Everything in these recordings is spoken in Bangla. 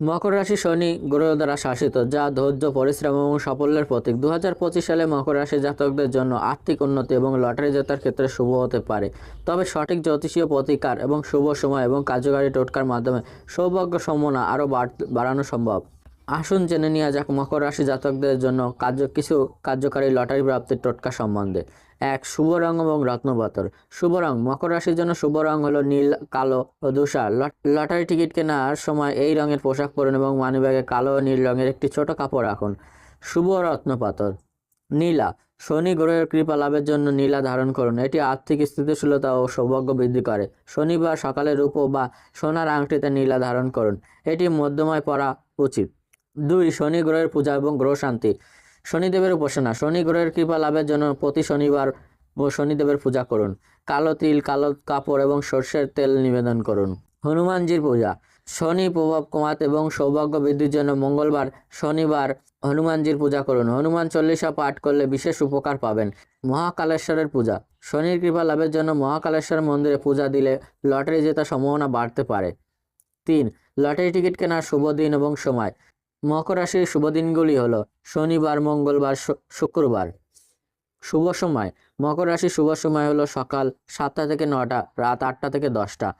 মকর রাশি শনি গ্রহ দ্বারা শাসিত, যা ধৈর্য, পরিশ্রম এবং সাফল্যের প্রতীক। দু হাজার পঁচিশ সালে মকর রাশি জাতকদের জন্য আর্থিক উন্নতি এবং লটারি জেতার ক্ষেত্রে শুভ হতে পারে। তবে সঠিক জ্যোতিষীয় প্রতিকার এবং শুভ সময় এবং কার্যকারী টোটকার মাধ্যমে সৌভাগ্য সম্ভাবনা আরও বাড়ানো সম্ভব। আসুন জেনে নেওয়া যাক মকর রাশি জাতকদের জন্য কার্য, কিছু কার্যকারী লটারি প্রাপ্তির টোটকা সম্বন্ধে। এক শুভ রং এবং রত্নপাথর শুভ রং মকর রাশির জন্য শুভ রং হলো নীল, কালো ও ধূসর। লট- লটারি টিকিট কেনার সময় এই রঙের পোশাক পরুন এবং মানিব্যাগে কালো ও নীল রঙের একটি ছোট কাপড় রাখুন। শুভ রত্নপাথর, নীলা, শনি গ্রহের কৃপা লাভের জন্য নীলা ধারণ করুন। এটি আর্থিক স্থিতিশীলতা ও সৌভাগ্য বৃদ্ধি করে। শনিবার সকালে রূপো বা সোনার আংটিতে নীলা ধারণ করুন। এটি মধ্যময় পরা উচিত। দুই, শনি গ্রহের পূজা এবং গ্রহ শান্তি। শনিদেবের উপাসনা। শনি গ্রহের কৃপা লাভের জন্য প্রতি শনিবার শনিদেবের পূজা করুন। কালো তিল, কালো কাপড় এবং সর্ষের তেল নিবেদন করুন। হনুমানজির পূজা। শনি প্রভাব কমাতে এবং সৌভাগ্য বৃদ্ধির জন্য মঙ্গলবার, শনিবার হনুমানজির পূজা করুন। হনুমান চল্লিশা পাঠ করলে বিশেষ উপকার পাবেন। মহাকালেশ্বরের পূজা। শনির কৃপা লাভের জন্য মহাকালেশ্বর মন্দিরে পূজা দিলে লটারি জেতার সম্ভাবনা বাড়তে পারে। তিন, লটারি টিকিট কেনার শুভ দিন এবং সময়। মকর রাশির শুভ দিনগুলি হলো শনিবার, মঙ্গলবার শুক্রবার। শুভ সময়। মকর রাশির শুভ সময় হলো সকাল সাতটা থেকে নটা, রাত আটটা থেকে দশটা।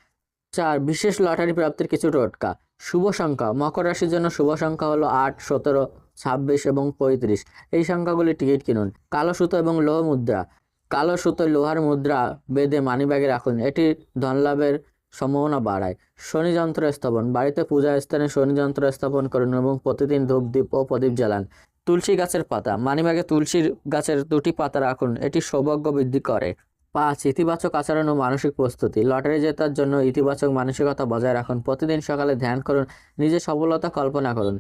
চার, বিশেষ লটারি প্রাপ্তির কিছু টোটকা। শুভ সংখ্যা। মকর রাশির জন্য শুভ সংখ্যা হলো আট, সতেরো, ছাব্বিশ এবং পঁয়ত্রিশ। এই সংখ্যাগুলি টিকিট কিনুন। কালো সুতো এবং লোহ মুদ্রা। কালো সুতো লোহার মুদ্রা বেঁধে মানিব্যাগে রাখুন। এটি ধনলাভের সম্ভাবনা বাড়ায়। শনি যন্ত্র স্থাপন। বাড়িতে পূজা স্থানে শনি যন্ত্র স্থাপন করুন এবং প্রতিদিন ধূপ দ্বীপ ও প্রদীপ জ্বালান। তুলসী গাছের পাতা। মানিব্যাগে তুলসীর গাছের দুটি পাতা রাখুন। এটি সৌভাগ্য বৃদ্ধি করে। পাঁচ, ইতিবাচক আচরণ ও মানসিক প্রস্তুতি। লটারি জেতার জন্য ইতিবাচক মানসিকতা বজায় রাখুন। প্রতিদিন সকালে ধ্যান করুন। নিজের সফলতা কল্পনা করুন।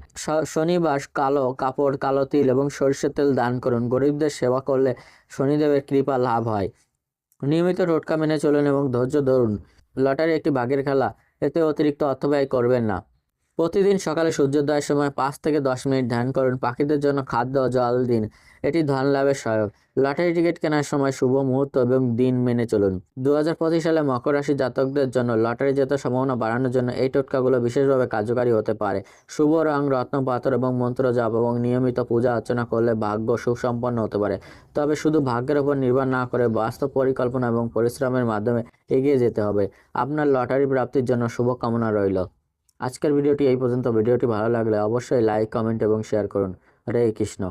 শনিবার কালো কাপড়, কালো তিল এবং সরিষার তেল দান করুন। গরিবদের সেবা করলে শনিদেবের কৃপা লাভ হয়। নিয়মিত টোটকা মেনে চলুন এবং ধৈর্য ধরুন। লটারি একটি ভাগের খেলা। এতে অতিরিক্ত অর্থ ব্যয় করবেন না। প্রতিদিন সকালে সূর্যোদয়ের সময় পাঁচ থেকে দশ মিনিট ধ্যান করুন। পাখিদের জন্য খাদ্য ও জল দিন। এটি ধন লাভের সহায়ক। লটারি টিকিট কেনার সময় শুভ মুহূর্ত এবং দিন মেনে চলুন। দু হাজার পঁচিশ সালে মকর রাশি জাতকদের জন্য লটারি জেতার সম্ভাবনা বাড়ানোর জন্য এই টোটকাগুলো বিশেষভাবে কার্যকারী হতে পারে। শুভ রং রত্ন পাথর এবং মন্ত্র জাপ এবং নিয়মিত পূজা অর্চনা করলে ভাগ্য সুসম্পন্ন হতে পারে। তবে শুধু ভাগ্যের উপর নির্ভর না করে বাস্তব পরিকল্পনা এবং পরিশ্রমের মাধ্যমে এগিয়ে যেতে হবে। আপনার লটারি প্রাপ্তির জন্য শুভকামনা রইল। আজকের ভিডিওটি এই পর্যন্ত। ভিডিওটি ভালো লাগলে অবশ্যই লাইক কমেন্ট এবং শেয়ার করুন। হরে কৃষ্ণ।